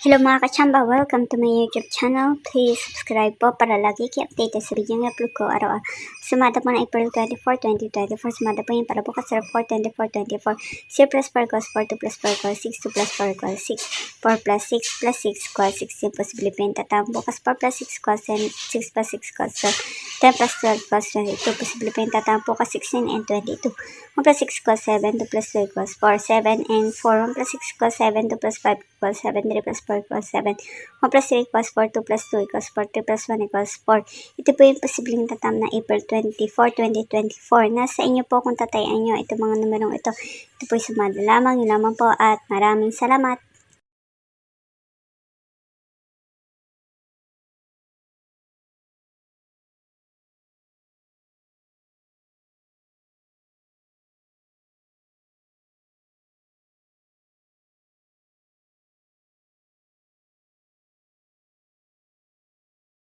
Hello mga kachamba, welcome to my YouTube channel. Please subscribe po para lagi kayo updated sa video ng upload ko araw-araw. Sumada po ng April 24, 2024. Sumada po yung para bukas sa 4, 24, 24. 0 plus 4 equals 4, 2 plus 4 equals 6, 2 plus 4 equals 6, 4 plus 6 plus 6 equals 16. Posible po yung tatang bukas 4 plus 6 equals 10, 6 plus 6 equals 12, 10 plus 12 equals 22. Posible po yung tatang bukas 16 and 22. 1 plus 6 equals 7, 2 plus 2 equals 4, 7 and 4. 1 plus 6 equals 7, 2 plus 5 equals 7, 3 plus 4 equals 7. 1 plus 3 equals 4, 2 plus 2 equals 4, 3 plus 1 equals 4. Ito po yung posibleng tatam na April 24, 2024. Nasa inyo po kung tatayan nyo itong mga numerong ito. Ito po yung sumada lamang. Yun lamang po at maraming salamat.